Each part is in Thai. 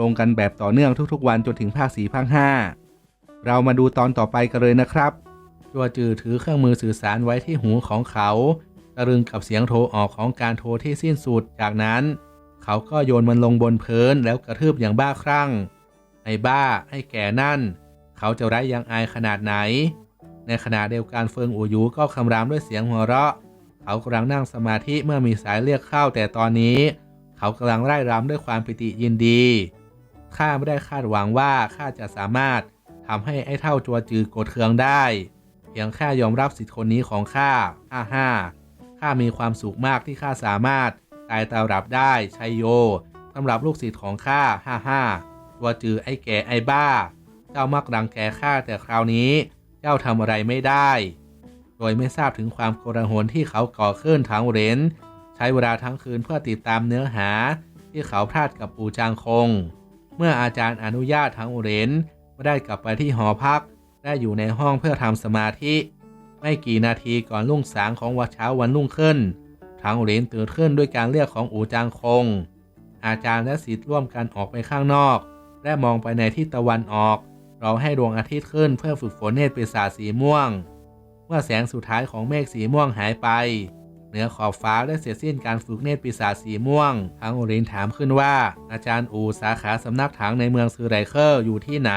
ลงกันแบบต่อเนื่องทุกๆวันจนถึงภาคสีภาค5เรามาดูตอนต่อไปกันเลยนะครับ จัวจือถือเครื่องมือสื่อสารไว้ที่หูของเขาตะลึงกับเสียงโทรออกของการโทรที่สิ้นสุด จากนั้น เขาก็โยนมันลงบนพื้นแล้วกระทืบอย่างบ้าคลั่ง ไอ้บ้า ไอ้แก่นั่น เขาจะไร้ยังอายขนาดไหน ในขณะเดียวกันเฟิงอูยูก็คำรามด้วยเสียงหัวเราะ เขากำลังนั่งสมาธิเมื่อมีสายเรียกเข้าแต่ตอนนี้ เขากำลังไล่รำด้วยความปิติยินดี ข้าไม่ได้คาดหวังว่าข้าจะสามารถทำให้ไอ้เท่าจัวจือโกรธเคืองได้ เพียงแค่ยอมรับสิทธิ์คนนี้ของข้าฮ่าฮ่าข้ามีความสุขมากที่ข้าสามารถตายตารับได้ชัยโยสำหรับลูกศิษย์ของข้าฮ่าฮ่าตัวจือไอ้แก่ไอ้บ้า เจ้ามักรังแกข้าแต่คราวนี้ เจ้าทำอะไรไม่ได้ โดยไม่ทราบถึงความโกลาหลที่เขาก่อขึ้นทั้งเรนใช้เวลาทั้งคืนเพื่อติดตามเนื้อหาที่เขาพลาดกับปูจางคง เมื่ออาจารย์อนุญาตทั้งเรนไม่ได้กลับไปที่หอพัก ได้อยู่ในห้องเพื่อทำสมาธิ ไม่กี่นาทีก่อนรุ่งสางของวันเช้าวันรุ่งขึ้นทั้งเรนตื่นขึ้นด้วยการเรียกของอูจางคง อาจารย์และศิษย์ร่วมกันออกไปข้างนอก และมองไปในทิศตะวันออกรอให้ดวงอาทิตย์ขึ้นเพื่อฝึกฝนเนตรปีศาจสีม่วง เมื่อแสงสุดท้ายของเมฆสีม่วงหายไป เหนือขอบฟ้าได้เสร็จสิ้นการฝึกเนตรปีศาจสีม่วงทั้งโอรินถามขึ้นว่า อาจารย์อูสาขาสำนักถังในเมืองซือไรเคอร์อยู่ที่ไหน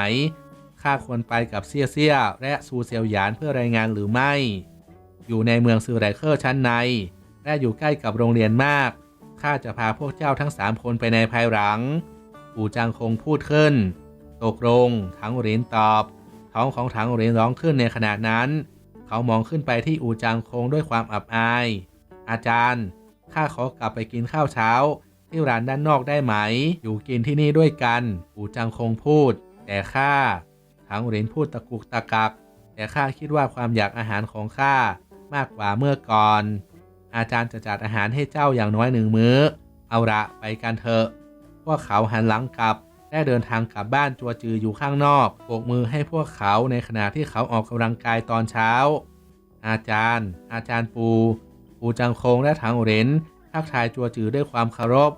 ข้าควรไปกับเซียเซียและซูเซียวหยานเพื่อรายงานหรือไม่ อยู่ในเมืองซือไรเคอร์ชั้นใน และอยู่ใกล้กับโรงเรียนมาก ข้าจะพาพวกเจ้าทั้งสามคนไปในภายหลัง อูจางคงพูดขึ้น ตกลงถังเหรียญตอบ ท้องของถังเหรียญร้องขึ้นในขณะนั้น เขามองขึ้นไปที่อูจางคงด้วยความอับอาย อาจารย์ ข้าขอกลับไปกินข้าวเช้า ที่ร้านด้านนอกได้ไหม อยู่กินที่นี่ด้วยกันอูจางคงพูด แต่ข้าถังเหรียญพูดตะกุกตะกัก แต่ข้าคิดว่าความอยากอาหารของข้ามากกว่าเมื่อก่อน อาจารย์จะจัดอาหารให้เจ้าอย่างน้อยหนึ่งมื้อ เอาละไปกันเถอะ พวกเขาหันหลังกลับได้เดินทางกลับบ้านจัวจืออยู่ข้างนอกโบกมือให้พวกเขาในขณะที่เขาออกกำลังกายตอนเช้า อาจารย์ อาจารย์ปู ปูจังคงและถังเหรนทักทายจัวจือด้วยความเคารพ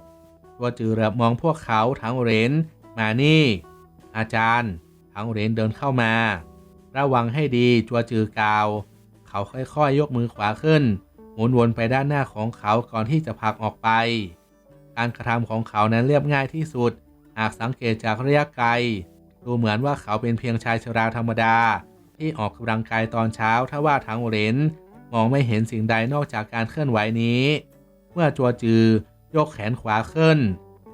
จัวจือเหลือบมองพวกเขาถังเหรนมานี่ อาจารย์ถังเหรนเดินเข้ามา ระวังให้ดีจัวจือกล่าว เขาค่อยๆยกมือขวาขึ้น หมุนวนไปด้านหน้าของเขาก่อนที่จะผลักออกไป การกระทำของเขานั้นเรียบง่ายที่สุดหากสังเกตจากระยะไกล ดูเหมือนว่าเขาเป็นเพียงชายชราธรรมดา ที่ออกกำลังกายตอนเช้าถ้าว่าทางเหรน มองไม่เห็นสิ่งใดนอกจากการเคลื่อนไหวนี้ เมื่อจัวจือยกแขนขวาขึ้น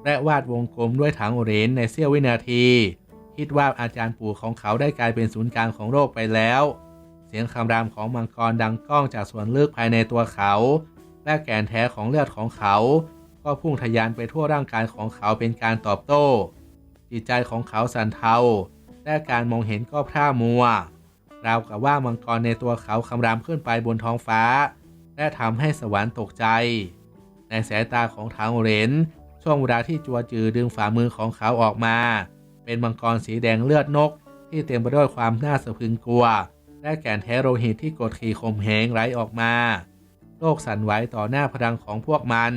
และวาดวงกลมด้วยถังเหรนในเสี้ยววินาที คิดว่าอาจารย์ปู่ของเขาได้กลายเป็นศูนย์กลางของโลกไปแล้ว เสียงคำรามของมังกรดังก้องจากส่วนลึกภายในตัวเขา และแกนแท้ของเลือดของเขา ก็พุ่งทะยานไปทั่วร่างกายของเขาเป็นการตอบโต้ จิตใจของเขาสั่นเทาและการมองเห็นก็พร่ามัว ราวกับว่ามังกรในตัวเขาคำรามขึ้นไปบนท้องฟ้า และทำให้สวรรค์ตกใจ ในสายตาของทางเรนช่วงเวลาที่จัวจือดึงฝ่ามือของเขาออกมา เป็นมังกรสีแดงเลือดนก ที่เต็มไปด้วยความน่าสะพรึงกลัว และแก่นแท้โลหิตที่กดขี่ข่มเหงไหลออกมา โลกสั่นไหวต่อหน้าพลังของพวกมัน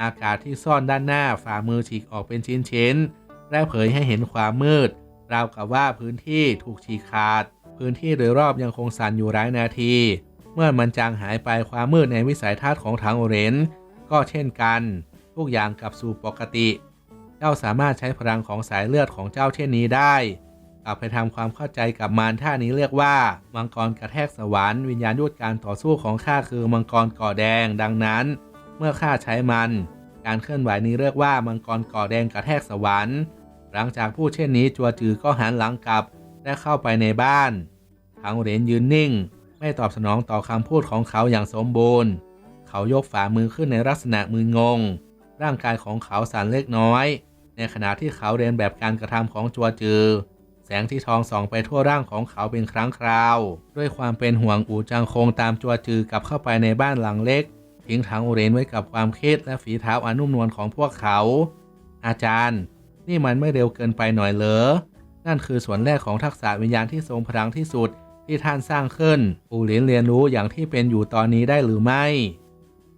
อากาศที่ซ่อนด้านหน้าฝ่ามือฉีกออกเป็นชิ้นๆและเผยให้เห็นความมืด ราวกับว่าพื้นที่ถูกฉีกขาด พื้นที่โดยรอบยังคงสั่นอยู่หลายนาที เมื่อมันจางหายไปความมืดในวิสัยทัศน์ของถังโอเรนก็เช่นกัน ทุกอย่างกลับสู่ปกติ เจ้าสามารถใช้พลังของสายเลือดของเจ้าเช่นนี้ได้ กลับไปทำความเข้าใจกับมันท่านี้เรียกว่า มังกรกระแทกสวรรค์วิญญาณยุทธการต่อสู้ของข้าคือมังกรก่อแดง ดังนั้น เมื่อข้าใช้มัน การเคลื่อนไหวนี้เรียกว่ามังกรก่อแดงกระแทกสวรรค์ หลังจากพูดเช่นนี้จัวจือก็หันหลังกลับ และเข้าไปในบ้านถังเหรียญยืนนิ่ง ไม่ตอบสนองต่อคำพูดของเขาอย่างสมบูรณ์ เขายกฝ่ามือขึ้นในลักษณะมืองง ร่างกายของเขาสั่นเล็กน้อย ในขณะที่เขาเรียนแบบการกระทำของจัวจือ แสงที่ทองส่องไปทั่วร่างของเขาเป็นครั้งคราว ด้วยความเป็นห่วงอูจังคงตามจัวจือกลับเข้าไปในบ้านหลังเล็กทิ้งถังอุเรนไว้กับความคิดและฝีเท้าอนุ่มนวลของพวกเขา อาจารย์ นี่มันไม่เร็วเกินไปหน่อยเหรอ นั่นคือส่วนแรกของทักษะวิญญาณที่ทรงพลังที่สุดที่ท่านสร้างขึ้น อูหลินเรียนรู้อย่างที่เป็นอยู่ตอนนี้ได้หรือไม่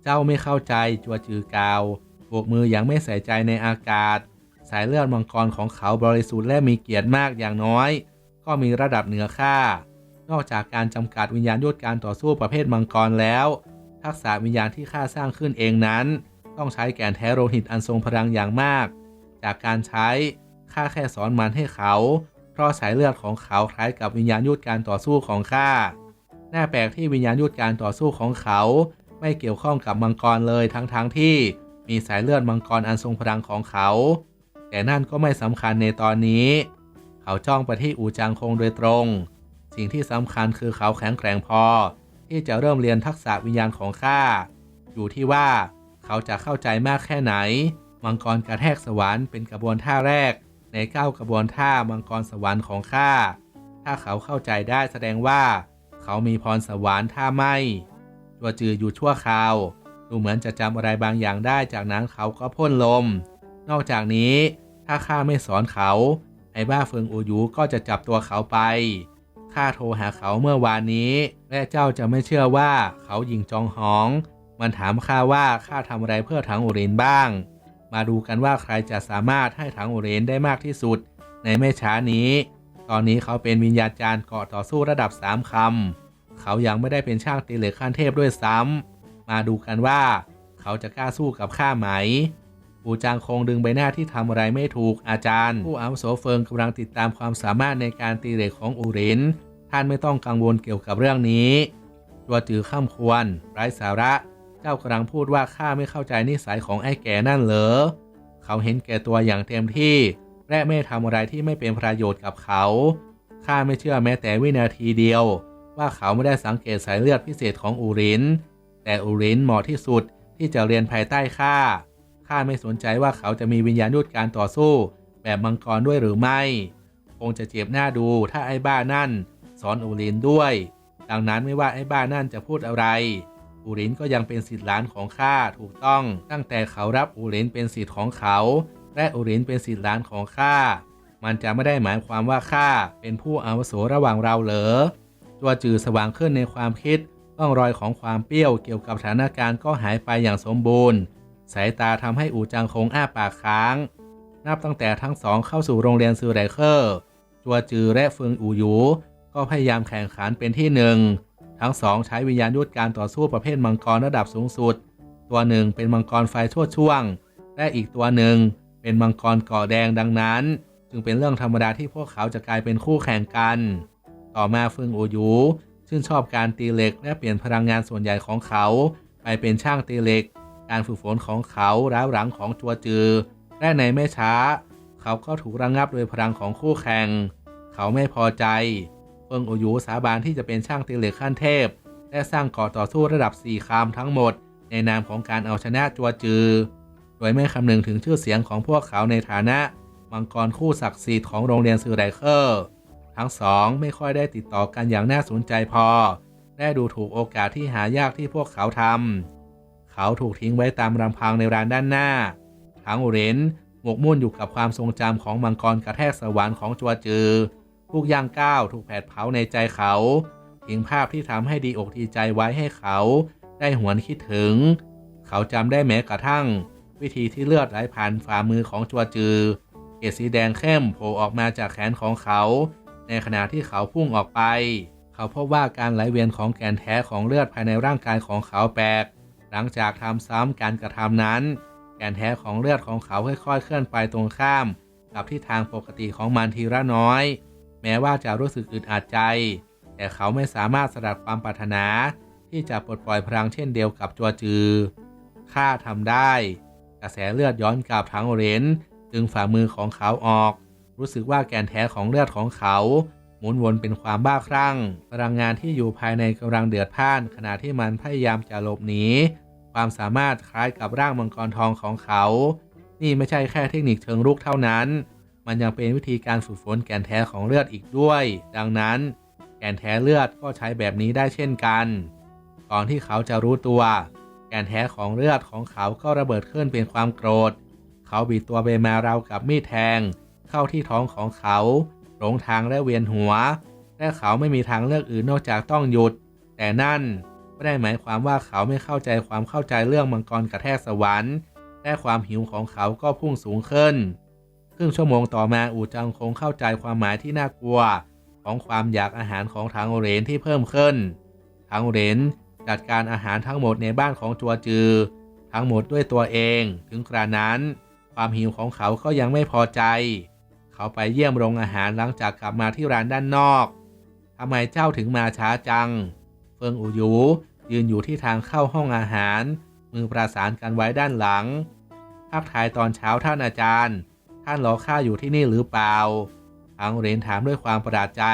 เจ้าไม่เข้าใจจัวจือกาวโบกมืออย่างไม่ใส่ใจในอากาศ สายเลือดมังกรของเขาบริสุทธิ์และมีเกียรติมากอย่างน้อย ก็มีระดับเหนือค่า นอกจากการจำกัดวิญญาณยุทธการต่อสู้ประเภทมังกรแล้ว ทักษะวิญญาณที่ข้าสร้างขึ้นเองนั้น ต้องใช้แกนแท้โลหิตอันทรงพลังอย่างมาก จากการใช้ ข้าแค่สอนมันให้เขา เพราะสายเลือดของเขาคล้ายกับวิญญาณยุทธการต่อสู้ของข้า น่าแปลกที่วิญญาณยุทธการต่อสู้ของเขา ไม่เกี่ยวข้องกับมังกรเลยทั้งๆทที่มีสายเลือดมังกรอันทรงพลังของเขา แต่นั่นก็ไม่สำคัญในตอนนี้ เขาจ้องไปที่อูจางคงโดยตรง สิ่งที่สำคัญคือเขาแข็งแกร่งพอ ที่จะเริ่มเรียนทักษะวิญญาณของข้า อยู่ที่ว่าเขาจะเข้าใจมากแค่ไหน มังกรกระแทกสวรรค์เป็นกระบวนท่าแรก ในเก้ากระบวนท่ามังกรสวรรค์ของข้า ถ้าเขาเข้าใจได้แสดงว่า เขามีพรสวรรค์ถ้าไม่ ตัวจืออยู่ชั่วคราว ดูเหมือนจะจำอะไรบางอย่างได้ จากนั้นเขาก็พ่นลม นอกจากนี้ ถ้าข้าไม่สอนเขา ไอ้บ้าเฟิงอูยูก็จะจับตัวเขาไป ข้าโทรหาเขาเมื่อวานนี้ และเจ้าจะไม่เชื่อว่าเขายิงจองหอง มันถามข้าว่าข้าทำอะไรเพื่อถังอุเรนบ้าง มาดูกันว่าใครจะสามารถให้ถังโอเรนได้มากที่สุด ในไม่ช้านี้ ตอนนี้เขาเป็นวิญญาจารย์เกาะต่อสู้ระดับสามคำเขายังไม่ได้เป็นช่างตีเหล็กขั้นเทพด้วยซ้ำมาดูกันว่า เขาจะกล้าสู้กับข้าไหมปูจางคงดึงใบหน้าที่ทำอะไรไม่ถูกอาจารย์ ผู้อาวุโสเฟิงกำลังติดตามความสามารถในการตีเหล็กของอูรินท่านไม่ต้องกังวลเกี่ยวกับเรื่องนี้ตัวจือข้ามควรไร้สาระ เจ้ากำลังพูดว่าข้าไม่เข้าใจนิสัยของไอ้แก่นั่นเหรอ เขาเห็นแก่ตัวอย่างเต็มที่ และไม่ทำอะไรที่ไม่เป็นประโยชน์กับเขา ข้าไม่เชื่อแม้แต่วินาทีเดียว ว่าเขาไม่ได้สังเกตสายเลือดพิเศษของอูริน แต่อูรินเหมาะที่สุดที่จะเรียนภายใต้ข้า ข้าไม่สนใจว่าเขาจะมีวิญญาณยุทธการต่อสู้ แบบมังกรด้วยหรือไม่ คงจะเจ็บหน้าดูถ้าไอ้บ้านั่น สอนอูรินด้วย ดังนั้นไม่ว่าไอ้บ้านั่นจะพูดอะไร อูรินก็ยังเป็นสิทธิ์หลานของข้าถูกต้อง ตั้งแต่เขารับอูรินเป็นสิทธิ์ของเขา และอูรินเป็นสิทธิ์หลานของข้ามันจะไม่ได้หมายความว่าข้าเป็นผู้อาวุโสระหว่างเราเหรอตัวจือสว่างขึ้นในความคิดร่องรอยของความเปรี้ยวเกี่ยวกับสถานการณ์ก็หายไปอย่างสมบูรณ์ สายตาทำให้อูจังคงอ้าปากค้าง นับตั้งแต่ทั้งสองเข้าสู่โรงเรียนซือไรเคอร์ จัวจือและเฟิงอูหยู ก็พยายามแข่งขันเป็นที่หนึ่ง ทั้งสองใช้วิญญาณยุทธการต่อสู้ประเภทมังกรระดับสูงสุด ตัวหนึ่งเป็นมังกรไฟชั่วช่วง และอีกตัวหนึ่งเป็นมังกรกาะแดงดังนั้น จึงเป็นเรื่องธรรมดาที่พวกเขาจะกลายเป็นคู่แข่งกัน ต่อมาเฟิงอูยูชื่นชอบการตีเหล็กและเปลี่ยนพลังงานส่วนใหญ่ของเขา ไปเป็นช่างตีเหล็ก การฝึกฝนของเขาร้าวหลังของจัวจือ และในไม่ช้า เขาก็ถูกระงงับโดยพลังของคู่แข่ง เขาไม่พอใจ เฟิงโอยูสาบานที่จะเป็นช่างตีเหล็กขั้นเทพ และสร้างก่อต่อสู้ระดับ4คามทั้งหมด ในนามของการเอาชนะจัวจือ โดยไม่คำนึงถึงชื่อเสียงของพวกเขาในฐานะ มังกรคู่ศักดิ์สิทธิ์ของโรงเรียนซือไรเคอร์ ทั้งสองไม่ค่อยได้ติดต่อกันอย่างน่าสนใจพอและดูถูกโอกาสที่หายากที่พวกเขาทำเขาถูกทิ้งไว้ตามลำพังในร้านด้านหน้า ทั้งเรนหมกมุ่นอยู่กับความทรงจำของมังกรกระแทกสวรรค์ของจัวจือ ทุกย่างก้าวถูกแผดเผาในใจเขาทิ้งภาพที่ทำให้ดีอกดีใจไว้ให้เขา ได้หวนคิดถึง เขาจำได้แม้กระทั่ง วิธีที่เลือดไหลผ่านฝ่ามือของจัวจือ เกล็ดสีแดงเข้มโผล่ออกมาจากแขนของเขา ในขณะที่เขาพุ่งออกไป เขาพบว่าการไหลเวียนของแกนแท้ของเลือดภายในร่างกายของเขาแปลกหลังจากทำซ้ำการกระทำนั้น แกนแท้ของเลือดของเขาค่อยๆเคลื่อนไปตรงข้าม กับที่ทางปกติของมันทีละน้อย แม้ว่าจะรู้สึกอึดอัดใจ แต่เขาไม่สามารถสลัดความปรารถนา ที่จะปลดปล่อยพลังเช่นเดียวกับจัวจือ ข้าทำได้ กระแสเลือดย้อนกลับทั้งเรนดึงฝ่ามือของเขาออก รู้สึกว่าแกนแท้ของเลือดของเขาหมุนวนเป็นความบ้าคลั่ง พลังงานที่อยู่ภายในกำลังเดือดพ่าน ขณะที่มันพยายามจะหลบหนี ความสามารถคล้ายกับร่างมังกรทองของเขานนี่ไม่ใช่แค่เทคนิคเชิงรุกเท่านั้น มันยังเป็นวิธีการฝึกฝนแกนแท้ของเลือดอีกด้วย ดังนั้น แกนแท้เลือดก็ใช้แบบนี้ได้เช่นกัน ก่อนที่เขาจะรู้ตัว แกนแท้ของเลือดของเขาก็ระเบิดขึ้นเป็นความโกรธ เขาบีบตัวเบมาราวกับมีดแทง เข้าที่ท้องของเขา หลงทางและเวียนหัว และเขาไม่มีทางเลือกอื่นนอกจากต้องหยุด แต่นั่นไม่ได้หมายความว่าเขาไม่เข้าใจความเข้าใจเรื่องมังกรกระแทกสวรรค์ และความหิวของเขาก็พุ่งสูงขึ้น รึ่งชั่วโมงต่อมาอูจังคงเข้าใจความหมายที่น่ากลัว ของความอยากอาหารของทางเหรนที่เพิ่มขึ้น ทางเหรนจัดการอาหารทั้งหมดในบ้านของจัวจือ ทั้งหมดด้วยตัวเอง ถึงกระนั้น ความหิวของเขาก็ยังไม่พอใจ เขาไปเยี่ยมโรงอาหารหลังจากกลับมาที่ร้านด้านนอกทำไมเจ้าถึงมาช้าจัง เฟิงอูหยูยืนอยู่ที่ทางเข้าห้องอาหาร มือประสานกันไว้ด้านหลังทักทายตอนเช้าท่านอาจารย์ ท่านรอข้าอยู่ที่นี่หรือเปล่าทางเรนถามด้วยความประหลาดใจ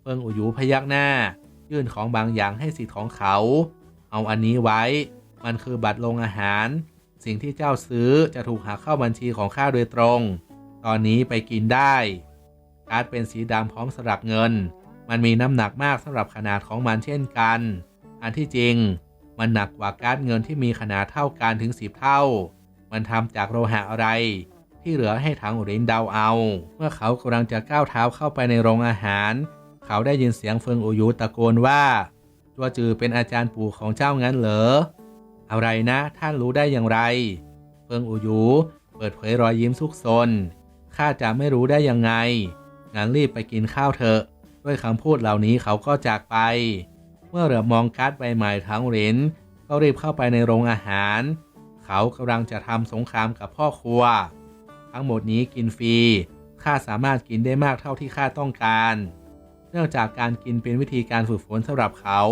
เฟิงอูหยูพยักหน้า ยื่นของบางอย่างให้สิทธิ์ของเขา เอาอันนี้ไว้ มันคือบัตรลงอาหาร สิ่งที่เจ้าซื้อจะถูกหักเข้าบัญชีของข้าโดยตรง ตอนนี้ไปกินได้การ์ดเป็นสีดำพร้อมสลักเงิน มันมีน้ำหนักมากสำหรับขนาดของมันเช่นกัน อันที่จริง มันหนักกว่าการ์ดเงินที่มีขนาดเท่ากันถึงสิบเท่า มันทำจากโลหะอะไร ที่เหลือให้ถังหรินเดาเอา เมื่อเขากำลังจะก้าวเท้าเข้าไปในโรงอาหาร เขาได้ยินเสียงเฟิงอูยูตะโกนว่าจัวจือเป็นอาจารย์ปู่ของเจ้างั้นเหรอ อะไรนะ ท่านรู้ได้อย่างไร เฟิงอูยูเปิดเผยรอยยิ้มซุกซนข้าจะไม่รู้ได้ยังไง งั้นรีบไปกินข้าวเถอะ ด้วยคำพูดเหล่านี้เขาก็จากไป เมื่อเหลือมองการ์ดใบใหม่ทั้งเหรินก็รีบเข้าไปในโรงอาหาร เขากำลังจะทำสงครามกับพ่อครัว ทั้งหมดนี้กินฟรีข้าสามารถกินได้มากเท่าที่ข้าต้องการ เนื่องจากการกินเป็นวิธีการฝึกฝนสำหรับเขา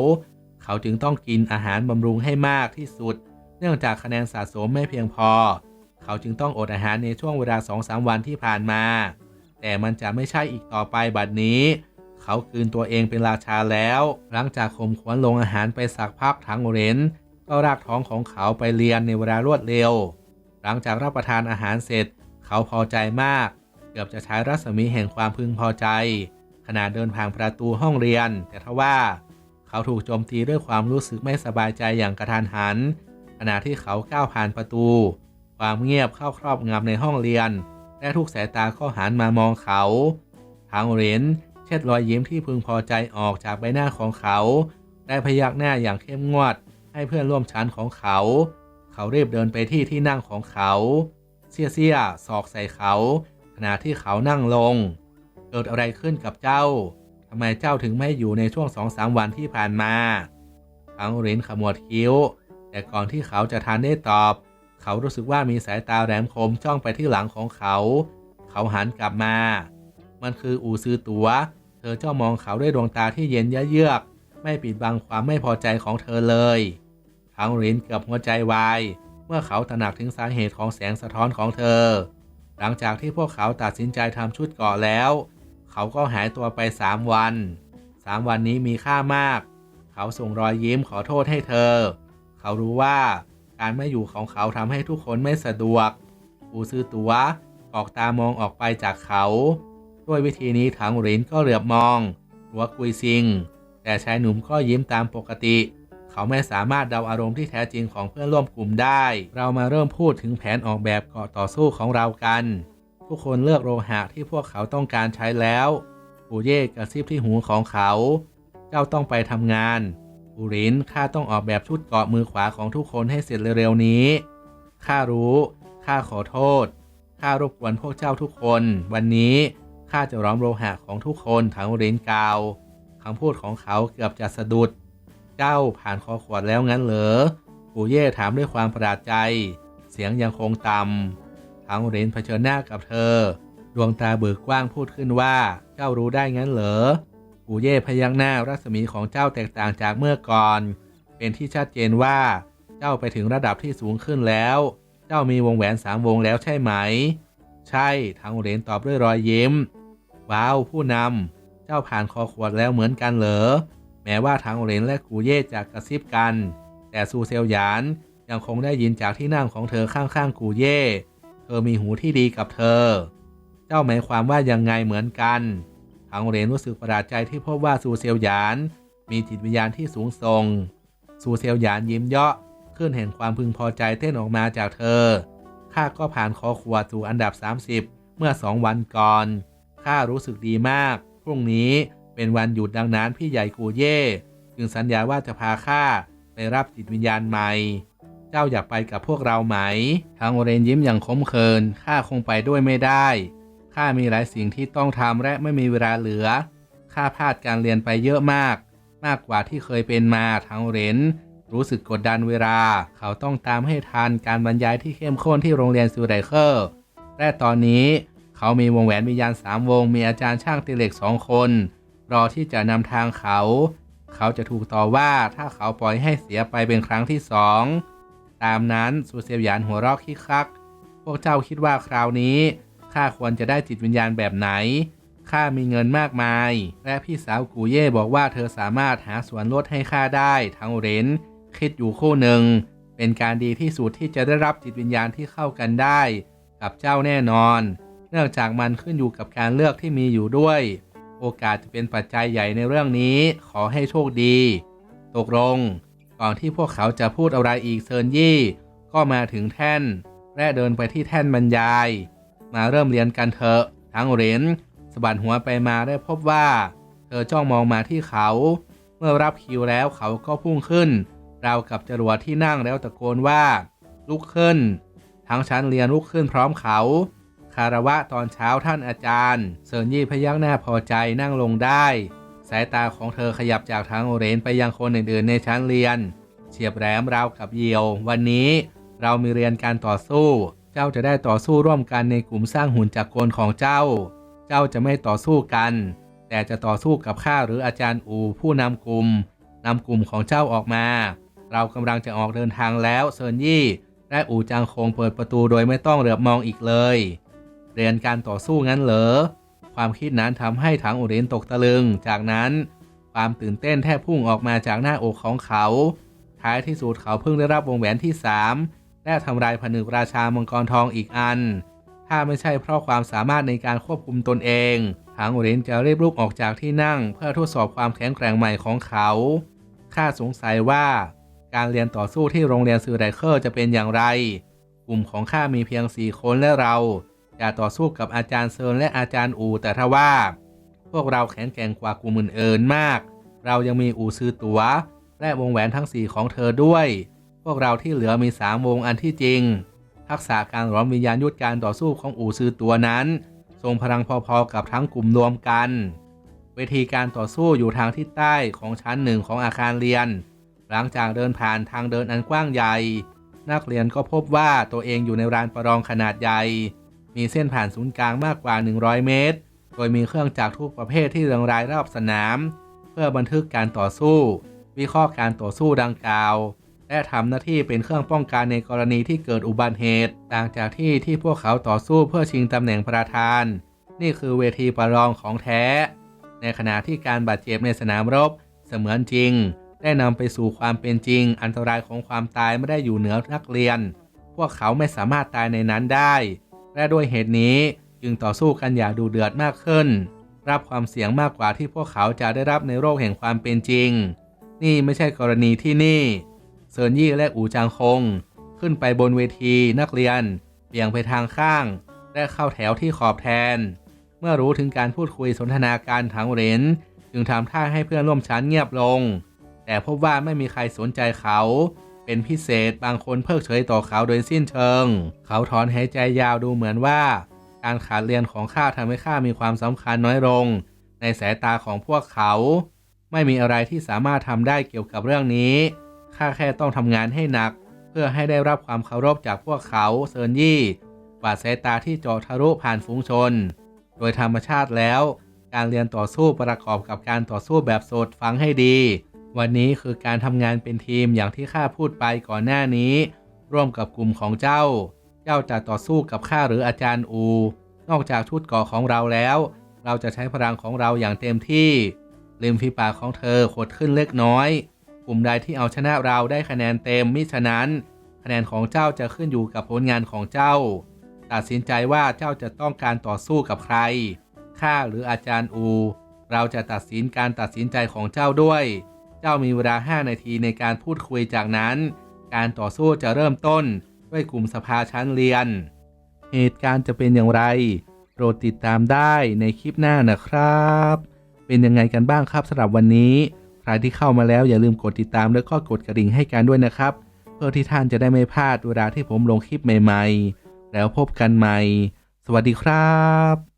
เขาจึงต้องกินอาหารบำรุงให้มากที่สุด เนื่องจากคะแนนสะสมไม่เพียงพอ เขาจึงต้องอดอาหารในช่วงเวลาสองสามวันที่ผ่านมา แต่มันจะไม่ใช่อีกต่อไปบัดนี้ เขาคืนตัวเองเป็นราชาแล้ว หลังจากข่มขวัญลงอาหารไปสักพักทั้งเรนก็รากท้องของเขาไปเรียนในเวลารวดเร็ว หลังจากรับประทานอาหารเสร็จ เขาพอใจมาก เกือบจะใช้รัศมีแห่งความพึงพอใจ ขณะเดินผ่านประตูห้องเรียน แต่ทว่า เขาถูกโจมตีด้วยความรู้สึกไม่สบายใจอย่างกระทันหัน ขณะที่เขาก้าวผ่านประตู ความเงียบเข้าครอบงำในห้องเรียน และทุกสายตาก็หันมามองเขา ทางเรนเช็ดรอยยิ้มที่พึงพอใจออกจากใบหน้าของเขา ได้พยักหน้าอย่างเข้มงวดให้เพื่อนร่วมชั้นของเขา เขารีบเดินไปที่ที่นั่งของเขา เสียเสียๆสอกใส่เขา ขณะที่เขานั่งลง เกิดอะไรขึ้นกับเจ้าทำไมเจ้าถึงไม่อยู่ในช่วงสองสามวันที่ผ่านมาทั้งรินขมวดคิ้ว แต่ก่อนที่เขาจะทันได้ตอบ เขารู้สึกว่ามีสายตาแหลมคมจ้องไปที่หลังของเขา เขาหันกลับมา มันคืออูซือตัว เธอจ้องมองเขาด้วยดวงตาที่เย็นเยือกไม่ปิดบังความไม่พอใจของเธอเลย ทั้งรินเกือบหัวใจวาย มื่อเขาตระหนักถึงสาเหตุของแสงสะท้อนของเธอ หลังจากที่พวกเขาตัดสินใจทำชุดกราะแล้ว เขาก็หายตัวไปสามวันสามวันนี้มีค่ามาก เขาส่งรอยยิ้มขอโทษให้เธอ เขารู้ว่าการไม่อยู่ของเขาทำให้ทุกคนไม่สะดวก อูซื้อตัวออกตามองออกไปจากเขา ด้วยวิธีนี้ถังหรินก็เหลือบมองหัวกุยซิง แต่ชายหนุ่มก็ยิ้มตามปกติ เขาไม่สามารถเดาอารมณ์ที่แท้จริงของเพื่อนร่วมกลุ่มได้ เรามาเริ่มพูดถึงแผนออกแบบเกาะต่อสู้ของเรากัน ทุกคนเลือกโลหะที่พวกเขาต้องการใช้แล้วปูเย่กระซิบที่หูของเขา เจ้าต้องไปทำงานปูรินข้าต้องออกแบบชุดเกาะมือขวาของทุกคนให้เสร็จเร็วๆนี้ข้ารู้ข้าขอโทษข้ารบกวนพวกเจ้าทุกคน วันนี้ข้าจะร้อมโลหะของทุกคนถังเรนกาวคำพูดของเขาเกือบจะสะดุด เจ้าผ่านคอขวดแล้วงั้นเหรอปู่เย่ถามด้วยความประหลาดใจ เสียงยังคงต่ำถังเรนเผชิญหน้ากับเธอ ดวงตาเบิกกว้างพูดขึ้นว่าเจ้ารู้ได้งั้นเหรอปู่เย่พยักหน้ารัศมีของเจ้าแตกต่างจากเมื่อก่อน เป็นที่ชัดเจนว่า เจ้าไปถึงระดับที่สูงขึ้นแล้ว เจ้ามีวงแหวนสามวงแล้วใช่ไหม ใช่ทางเหรนตอบด้วยรอยยิ้ม ว้าวผู้นำเจ้าผ่านคอขวดแล้วเหมือนกันเหรอ แม้ว่าทางเรนและกูเย่จะกระซิบกัน แต่ซูเซลหยานยังคงได้ยินจากที่นั่งของเธอข้างๆกูเย่ เธอมีหูที่ดีกับเธอ เจ้าหมายความว่ายังไงเหมือนกันทางเรนรู้สึกประหลาดใจที่พบว่าซูเซียวหยาน มีจิตวิญญาณที่สูงส่ง ซูเซียวหยานยิ้มเยาะขึ้นแห่งความพึงพอใจเต้นออกมาจากเธอ ข้าก็ผ่านคอขวดสู่อันดับ 30 เมื่อสองวันก่อน ข้ารู้สึกดีมาก พรุ่งนี้ เป็นวันหยุดดังนั้นพี่ใหญ่กูเย่ จึงสัญญาว่าจะพาข้าไปรับจิตวิญญาณใหม่ เจ้าอยากไปกับพวกเราไหม ทางโอเรนยิ้มอย่างขมขื่นข้าคงไปด้วยไม่ได้ ข้ามีหลายสิ่งที่ต้องทำและไม่มีเวลาเหลือ ข้าพลาดการเรียนไปเยอะมาก มากกว่าที่เคยเป็นมาทางโอเรนรู้สึกกดดันเวลา เขาต้องตามให้ทันการบรรยายที่เข้มข้นที่โรงเรียนซูไรเคอร์ และตอนนี้ เขามีวงแหวนวิญญาณสามวง มีอาจารย์ช่างตีเหล็กสองคน รอที่จะนำทางเขา เขาจะถูกต่อว่าถ้าเขาปล่อยให้เสียไปเป็นครั้งที่สองตามนั้นซูเซียวหยานหัวเราะคิกคัก พวกเจ้าคิดว่าคราวนี้ข้าควรจะได้จิตวิญญาณแบบไหนข้ามีเงินมากมาย และพี่สาวกูเย่บอกว่าเธอสามารถหาส่วนลดให้ข้าได้ ทั้งเรนคิดอยู่คู่หนึ่ง เป็นการดีที่สุดที่จะได้รับจิตวิญญาณที่เข้ากันได้ กับเจ้าแน่นอน เนื่องจากมันขึ้นอยู่กับการเลือกที่มีอยู่ด้วย โอกาสจะเป็นปัจจัยใหญ่ในเรื่องนี้ ขอให้โชคดี ตกลง ก่อนที่พวกเขาจะพูดอะไรอีกเซินยี่ ก็มาถึงแท่น และเดินไปที่แท่นบรรยาย มาเริ่มเรียนกันเถอะ ทั้งเหรนสะบัดหัวไปมาได้พบว่า เธอจ้องมองมาที่เขา เมื่อรับคิวแล้วเขาก็พุ่งขึ้น ราวกับจรวดที่นั่งแล้วตะโกนว่า ลุกขึ้น ทั้งชั้นเรียนลุกขึ้นพร้อมเขา คารวะตอนเช้าท่านอาจารย์เซินยี่พยักหน้าพอใจนั่งลงได้ สายตาของเธอขยับจากทางโอเรนไปยังคนอื่นๆในชั้นเรียน เฉียบแหลมราวกับเยียว วันนี้เรามีเรียนการต่อสู้ เจ้าจะได้ต่อสู้ร่วมกันในกลุ่มสร้างหุ่นจักรกลของเจ้า เจ้าจะไม่ต่อสู้กัน แต่จะต่อสู้กับข้าหรืออาจารย์อูผู้นำกลุ่มนำกลุ่มของเจ้าออกมา เรากำลังจะออกเดินทางแล้วเซินยี่และอูจางคงเปิดประตูโดยไม่ต้องเหลือบมองอีกเลย เรียนการต่อสู้งั้นเหรอ ความคิดนั้นทำให้ถังอุเรนตกตะลึง จากนั้นความตื่นเต้นแทบพุ่งออกมาจากหน้าอกของเขา ท้ายที่สุดเขาเพิ่งได้รับวงแหวนที่ 3 และทำลายผนึกราชามังกรทองอีกอัน ถ้าไม่ใช่เพราะความสามารถในการควบคุมตนเองถังอุเรนจะรีบลุกออกจากที่นั่ง เพื่อทดสอบความแข็งแกร่งใหม่ของเขาข้าสงสัยว่า การเรียนต่อสู้ที่โรงเรียนซูไรเคอร์จะเป็นอย่างไร กลุ่มของข้ามีเพียงสี่คนและเรา จะต่อสู้กับอาจารย์เซินและอาจารย์อู แต่ถ้าว่า พวกเราแข็งแกร่งกว่ากลุ่มอื่นๆมาก เรายังมีอูซื้อตัวและวงแหวนทั้งสี่ของเธอด้วย พวกเราที่เหลือมีสามวงอันที่จริง ทักษะการหลอมวิญญาณยุทธการต่อสู้ของอูซื้อตัวนั้น ทรงพลังพอๆกับทั้งกลุ่มรวมกันเวทีการต่อสู้อยู่ทางทิศใต้ของชั้นหนึ่งของอาคารเรียน หลังจากเดินผ่านทางเดินอันกว้างใหญ่ นักเรียนก็พบว่าตัวเองอยู่ในลานประลองขนาดใหญ่ มีเส้นผ่านศูนย์กลางมากกว่า 100 เมตร โดยมีเครื่องจักรทุกประเภทที่เรียงรายรอบสนาม เพื่อบันทึกการต่อสู้ วิเคราะห์การต่อสู้ดังกล่าว และทำหน้าที่เป็นเครื่องป้องกันในกรณีที่เกิดอุบัติเหตุต่างจากที่ที่พวกเขาต่อสู้เพื่อชิงตำแหน่งประธาน นี่คือเวทีประลองของแท้ ในขณะที่การบาดเจ็บในสนามรบเสมือนจริง ได้นำไปสู่ความเป็นจริง อันตรายของความตายไม่ได้อยู่เหนือนักเรียน พวกเขาไม่สามารถตายในนั้นได้ และด้วยเหตุนี้จึงต่อสู้กันอย่างดูเดือดมากขึ้น รับความเสี่ยงมากกว่าที่พวกเขาจะได้รับในโลกแห่งความเป็นจริง นี่ไม่ใช่กรณีที่นี่เซินยี่และอูจางคง ขึ้นไปบนเวทีนักเรียนเบี่ยงไปทางข้าง และเข้าแถวที่ขอบแทน เมื่อรู้ถึงการพูดคุยสนทนาการถังเหรนจึงทำท่าให้เพื่อนร่วมชั้นเงียบลง แต่พบว่าไม่มีใครสนใจเขา เป็นพิเศษบางคนเพิกเฉยต่อเขาโดยสิ้นเชิง เขาถอนหายใจยาวดูเหมือนว่า การขาดเรียนของข้าทำให้ข้ามีความสำคัญน้อยลง ในสายตาของพวกเขา ไม่มีอะไรที่สามารถทำได้เกี่ยวกับเรื่องนี้ข้าแค่ต้องทำงานให้หนัก เพื่อให้ได้รับความเคารพจากพวกเขาเซินยี่กว่าดสายตาที่เจาะทะลุผ่านฝูงชน โดยธรรมชาติแล้ว การเรียนต่อสู้ประกอบกับการต่อสู้แบบสดฟังให้ดี วันนี้คือการทำงานเป็นทีมอย่างที่ข้าพูดไปก่อนหน้านี้ ร่วมกับกลุ่มของเจ้า เจ้าจะต่อสู้กับข้าหรืออาจารย์อู นอกจากชุดเกราะของเราแล้ว เราจะใช้พลังของเราอย่างเต็มที่ริมฝีปากของเธอขดขึ้นเล็กน้อย กลุ่มใดที่เอาชนะเราได้คะแนนเต็มมิฉะนั้น คะแนนของเจ้าจะขึ้นอยู่กับผลงานของเจ้า ตัดสินใจว่าเจ้าจะต้องการต่อสู้กับใคร ข้าหรืออาจารย์อู เราจะตัดสินการตัดสินใจของเจ้าด้วย เจ้ามีเวลา 5 นาทีในการพูดคุยจากนั้น การต่อสู้จะเริ่มต้นด้วยกลุ่มสภาชั้นเรียน เหตุการณ์จะเป็นอย่างไรโปรดติดตามได้ในคลิปหน้านะครับ เป็นยังไงกันบ้างครับสำหรับวันนี้ ใครที่เข้ามาแล้วอย่าลืมกดติดตามแล้วก็กดกระดิ่งให้กันด้วยนะครับ เพื่อที่ท่านจะได้ไม่พลาดเวลาที่ผมลงคลิปใหม่ ๆ แล้วพบกันใหม่ สวัสดีครับ